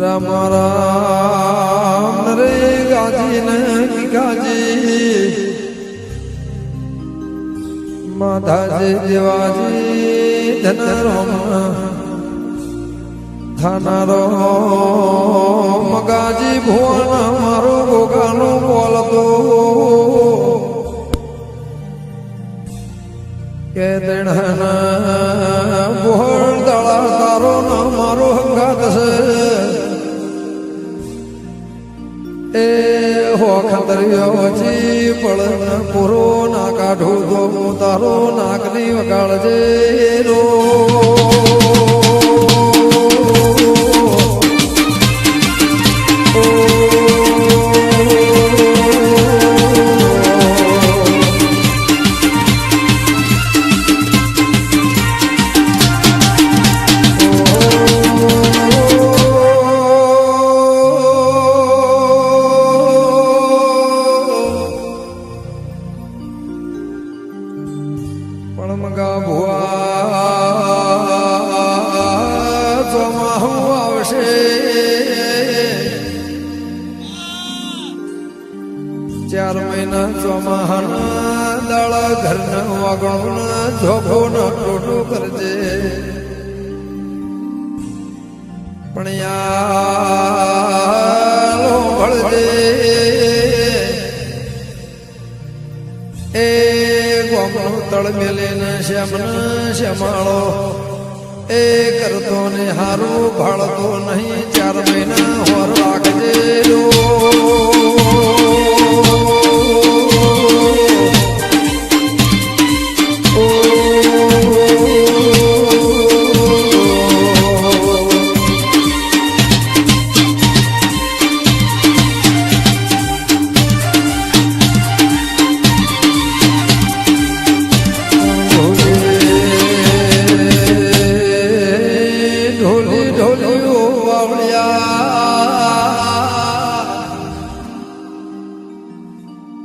રામ રામ રે ગાજી ને ગાજી. માધાજી દેવાજી ધન રોમ થાનારો ગાજી ભુવન, મારો ગોગાનો બોલતો કે બોળ દળા તારો ના મારો હંગાત છે. એ હો ખંદરિયો જી પળ પૂરો ના કાઢો તો તારો નાકની વગાડજે રો એ ગોમનો તળ મેલીને શ્યામન શ્યામાળો એ કરતો ને હારું ભાળતો નહીં, ચાર મહિના હોર રાખજે રો.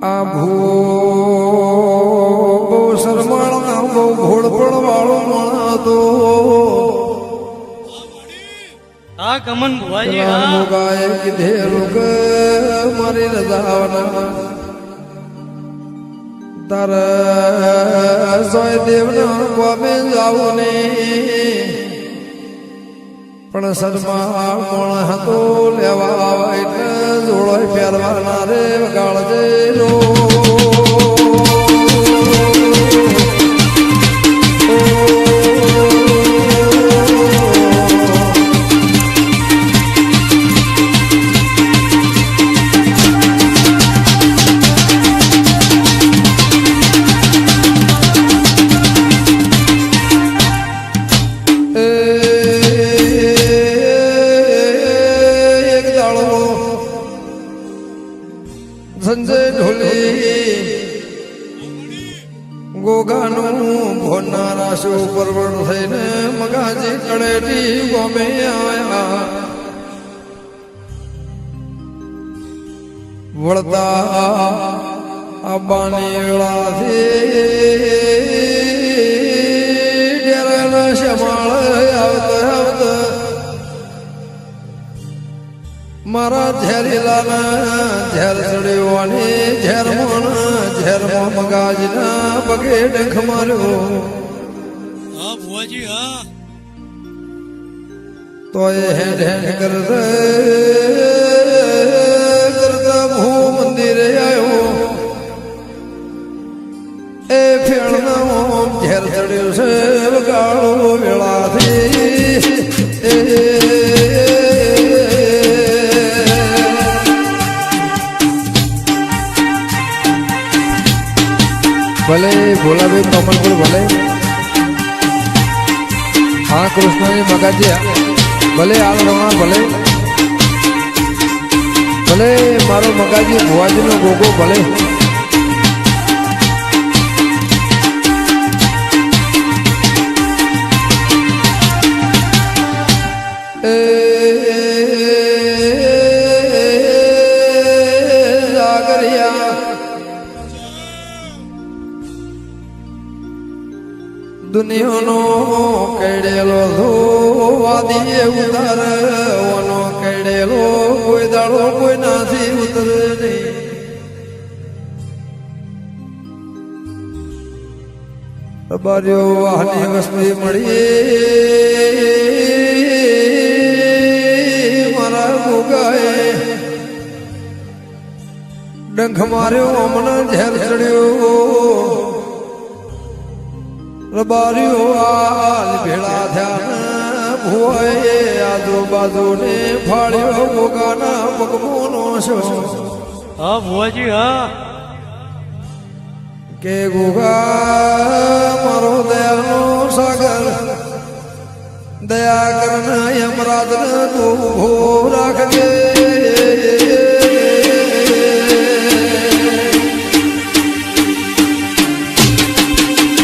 આ ભૂ બહુ શરમાળ બહુ વાળો માણતો. હા કમન ભુવાજી હા. રામુગાએ કીધેલું કે મારી રજાવના. તારે સોય દેવના ગોમે જાવું ને પણ શર્મા કોણ હતો લેવા એટલે જોડો પહેરવાના રે વગાડજે રો પગે આ હા ભુવાજી હા. તો એ હેડ હેડ કરતે કરતા હું મંદિરે આવ્યો એ ફેણના ઓમ ઝેર ચડ્યો છે ગાળો વેળાથી. એ ભોલાભાઈ કમલપુર ભલે. હા કૃષ્ણજી મગાજી ભલે આ રમણા ભલે. ભલે મારો મગાજી ભુવાજીનો ગોગો ભલે. દુનિયાનો કેડેલો ધોવાદી વાદીએ ઉતાર ઓનો કેડેલો કોઈ દાડો કોઈ નાથી ઉતરે નહીં. બાર્યો વાહની વસ્તી મળી. મારા ગોગાએ ડંખ માર્યો હમણાં ઝેર ચડ્યો. રબાર્યો આલ ભેળા થયા ભુવાએ આજુબાજુ ને ફાળ્યો ગોગાના પગમોનો છો હા ભુવાજી હા. કે ગોગા મારો દયાનો સાગર દયા કરના યમરાજ તું ઊભો રાખજે.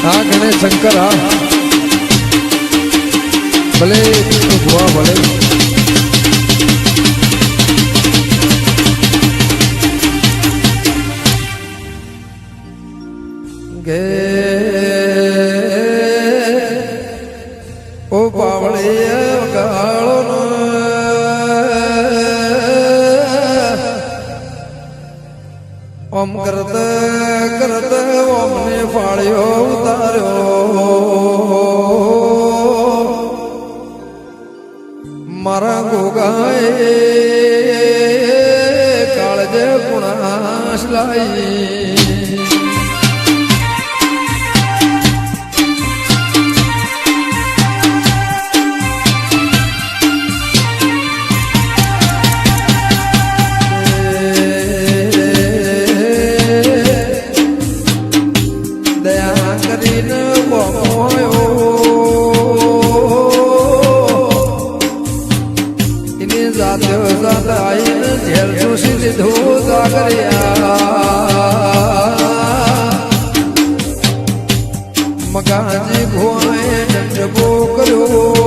હા ગણેશ શંકર હા ભલે તું ભલે ગે ઓ પાવળે ગાળો ઓમ કરત કરત ઓમને ફાળ્યો. धोर मकान जी भुआ करो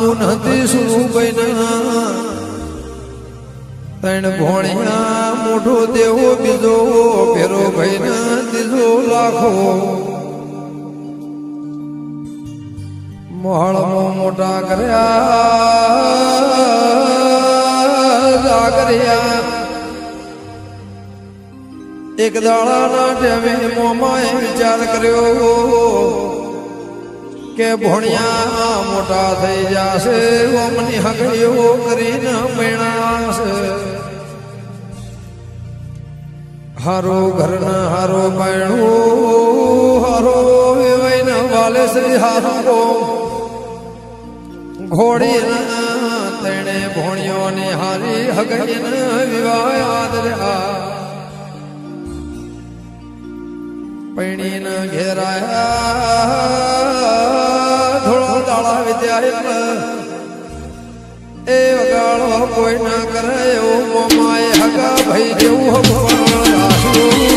મુનતી સુરુબૈના ત્રણ ભોણિયા મોઢો દેવો, બીજો ફેરો ભાઈના ત્રીજો લાખો. મોહળમાં મોટા કર્યા કર્યા એક દાડાના ટેમે મોમાએ વિચાર કર્યો. કે ભોણિયા મોટા થઈ જાશે, ઓમની હગડીઓ કરીને મેણાશે. હારો ઘરના હારો બાયણું, હારો વેવાઈને વાલે શ્રી હારો ઘોડીના તેણે ભોણિયોને હારી હગડીને વિવાહ યાદ રહ્યા પૈણીને ઘેરાયા. થોડો દાળા વિદ્યા એ વગાડો કોઈ ના કરે એવું મોમાએ હગા ભાઈ જેવું ભગવાન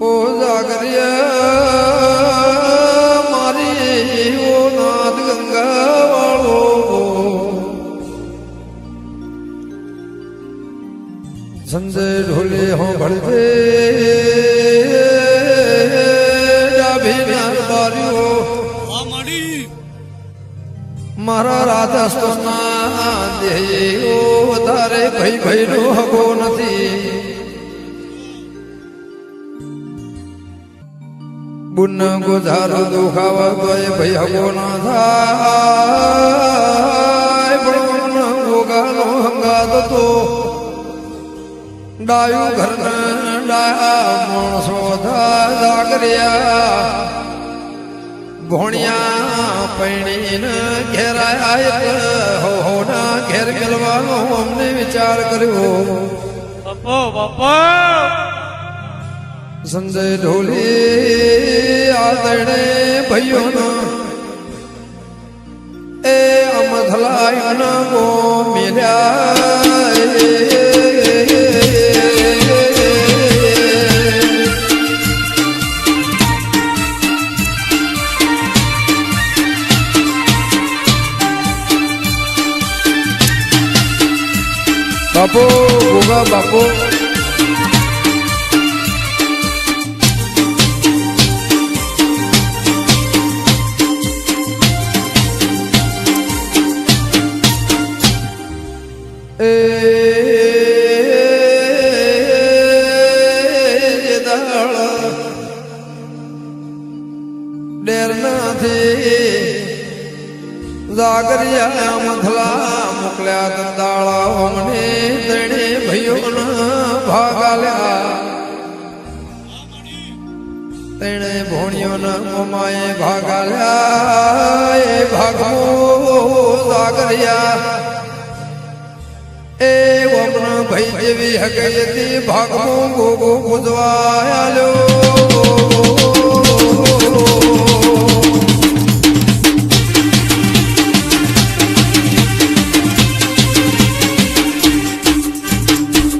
ઓ જાગરિયા બુન ગુજારો દુખાવ એ ભઈ હગો ના થાય. પણ ગોગાનો હંગાત તો ડાયું ઘરના ડાયા માણસો થા જાગરિયા. ભોણિયા પૈણીને ઘેરાયા હો હો, ના ઘેર ગેલવાનો અમને વિચાર કર્યો. બાપા! સંજય ઢોલી આદણે ભાઈઓનો એ અમથલાય ગો મિલ્યા બાપુ ગોગા બાપુ.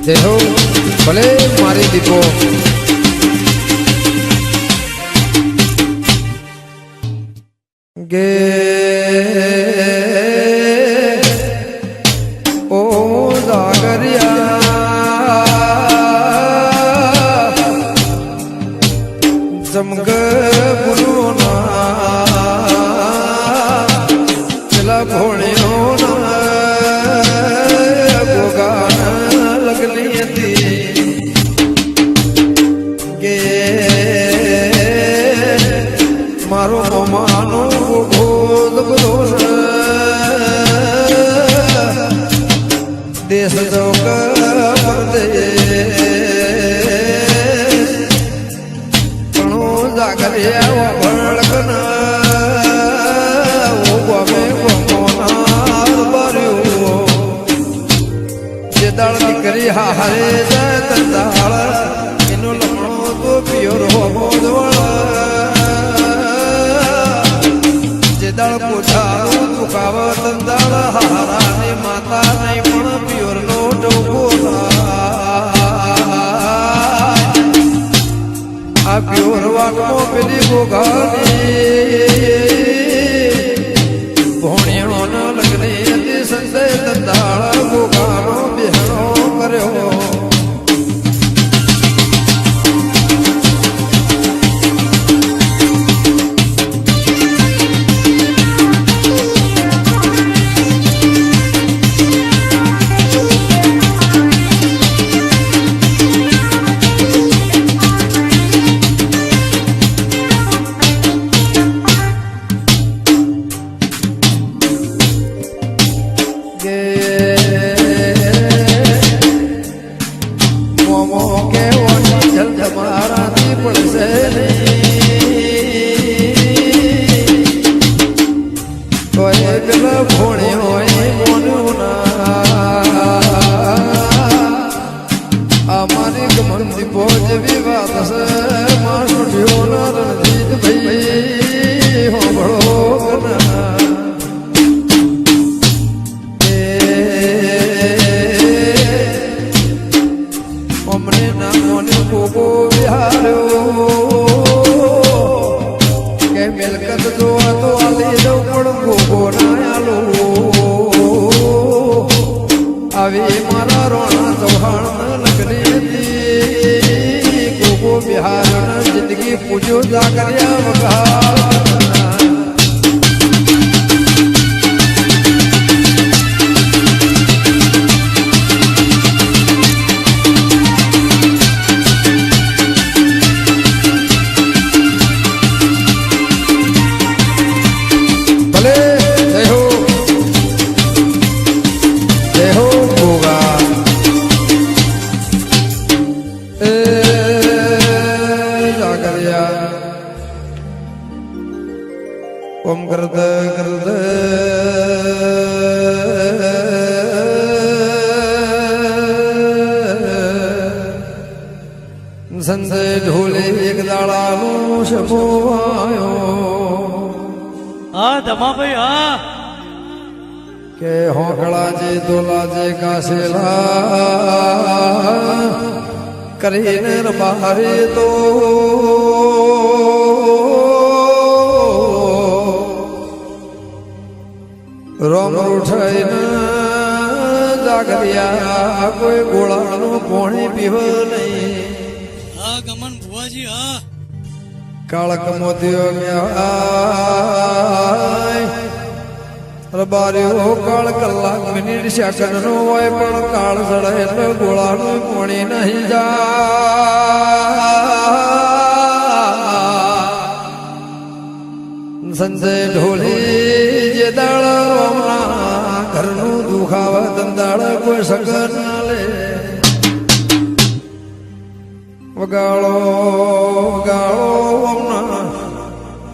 દેહો ભલે મારી દીપો જાય તંદાળ એનો જે દાળ પોછાનું દુખાવ, તંદાળ હારાની માતા નહીં પણ પિયોર નો આ પિયોર વાટમાં પેલી ગોગાની ભોણિયાનો લગ્ને હતી સંજય દંદાળ ગોગાનો કરીને રબારે તો રોમ ઉઠાઈને જાગરિયા કોઈ ગોળાનું પોણી પીવો નહીં હા ગમન ભુવાજી હા. કાળક મોતિયો મ્યાય રબારીઓ કાળ કલાક મિનિટ સેકન્ડ નો હોય પણ કાળ સડે એટલે ગોળાનું કોણી નહીં જા સંજય ઢોલી જે દાળ રોમના ઘરનું દુખાવા દંદાળ કોઈ સગર ના લે. વગાળો વગાડો હમણાં.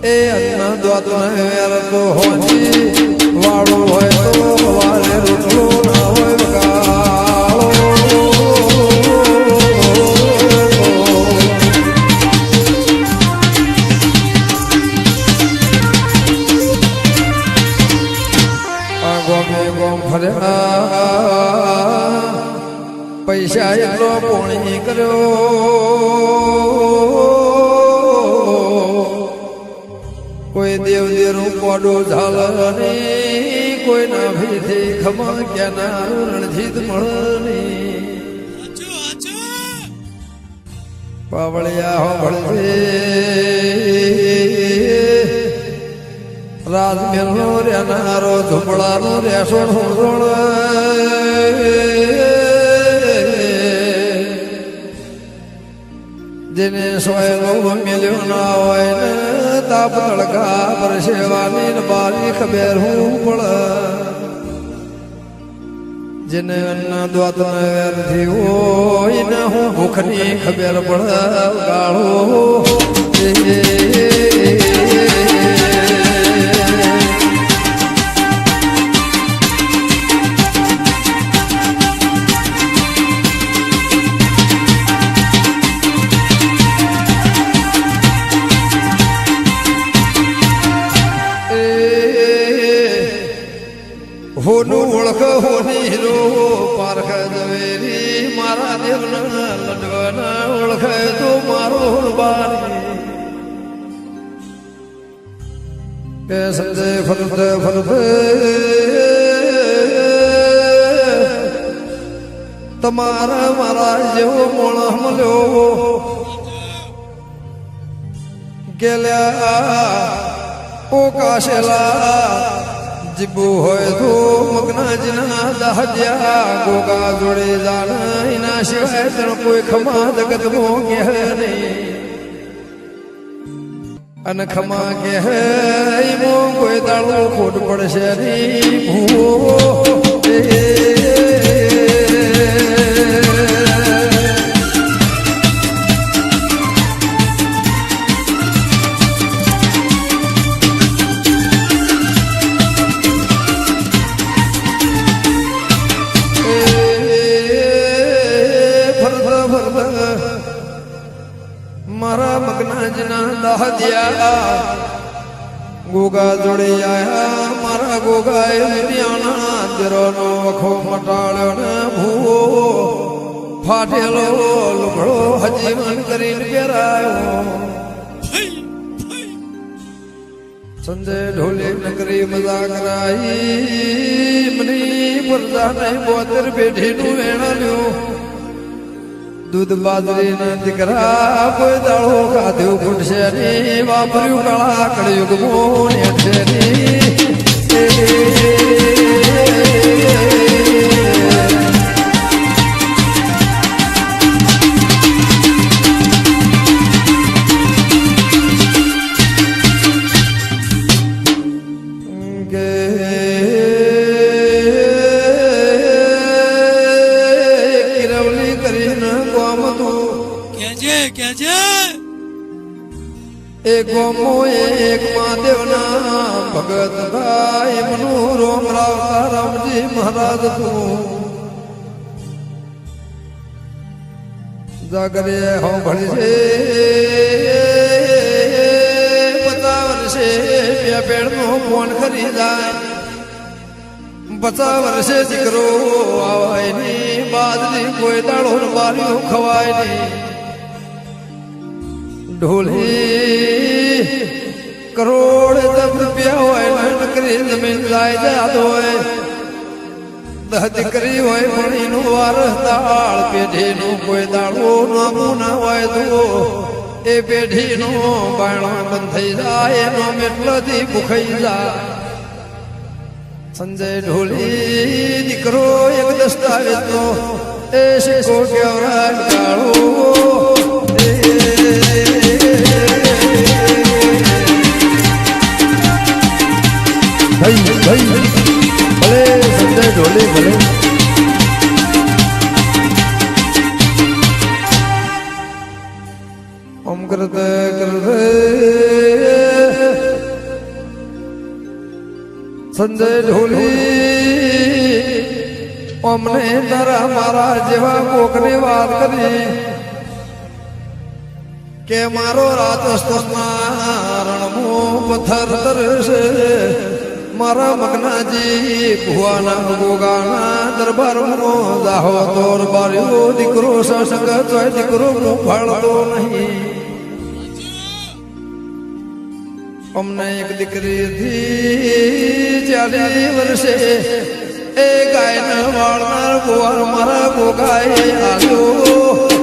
એ અન્ન દ્વાદ વેર તો હોજી. કર્યો કોઈ દેવ દેરું કોડો ઝાલ નહીં કોઈ ના ભીથી ખમા ક્યાં ના રણજીત મળે પાવળિયા હો ભળશે રાજમહેલ નો રેનારો ઝુંપડાનો રેસો ઢોળ જેને સોયલો મેલ્યો ના હોય ને તાપ તડકા પરસેવાની ને બારી ખબેર હું પડે જેને અન્ન દ્વાત વેરથી હોય ને હું ભૂખની ખબર પડ ગાળો હોનું ઓળખ હોની રો પારખ દવેરી મારા દેવના લડવાના ઓળખ તો મારો બારી. કે સંજય ફરત ફરત તમારા મારા જેવો મોણ મળ્યો ગેલ્યા ઓ કાશેલા જીબુ હોય તો મગનાજના દહજ્યા ગોગા જોડે જાણા, એના સિવાય તણ કોઈ ખમા જગત મો કે અને ખમા કે કોઈ દાળો ખોટ પડશે નહીં. ભૂવો મગનાજના ગોગા જોડી આયા, મારા ગોગા એ દુનિયાના દેરોનો વખો મટાળ્યો ને ભૂવો. ફાટેલો લુગડો હજીવન કરીને પહેરાયો. સંજય ઢોલી નગરી મજા કરાઈ. મની પરદા નહીં બોતર પેઢીનું વેણાલ્યું દૂધ બાજરી ને દીકરા કોઈ દાળો ખાધ્યું ખૂટશે ને વાપર્યું કળા કળયુગ મોને છે એ ગોમો એક મહાદેવના ભગત ભાઈ મનુ રોમ રાવતા રામજી મહારાજ તું. જાગરે હો ભણશે પચાસ વર્ષે બે પેડનો ફોન કરી જાય. પચાસ વર્ષે દીકરો આવાયની બાદની કોઈ દાડો બાર્યું ખવાય નહીં. ઢોલી કરોડ રૂપિયા હોય નકરી જમીન જાયદાદ હોય. દીકરી હોય પણ એનું વારસ દાળ પેઢીનું કોઈ દાડો નામું ના હોય તો એ પેઢીનો બાયણો બંધ થઈ જાય, એનો મેટલાથી ભૂખાઈ જાય. સંજય ઢોલી, દીકરો એક દસ્તાવેજ નો એ શેષો કેવરાજ કાળો. ભાઈ ભાઈ ભલે, સંજય, ઢોલી, ભલે. ઓમ કરતે સંજય, ઢોલી. અમને તારા મારા જેવા કોકને વાત કરી. કે મારો રાજસ્થાનમાં રણમો પથ્થર તરશે મારા મગનાજી ભુવાના ગોગાના દરબારમાં દાહો તોર બાર્યો. દીકરો સસંગ તોય દીકરો ફાળતો નહીં. અમને એક દીકરી થી ચાલી વર્ષે એ ગાયને વાળનાર ગોવાર મારા ગોગાએ આવ્યો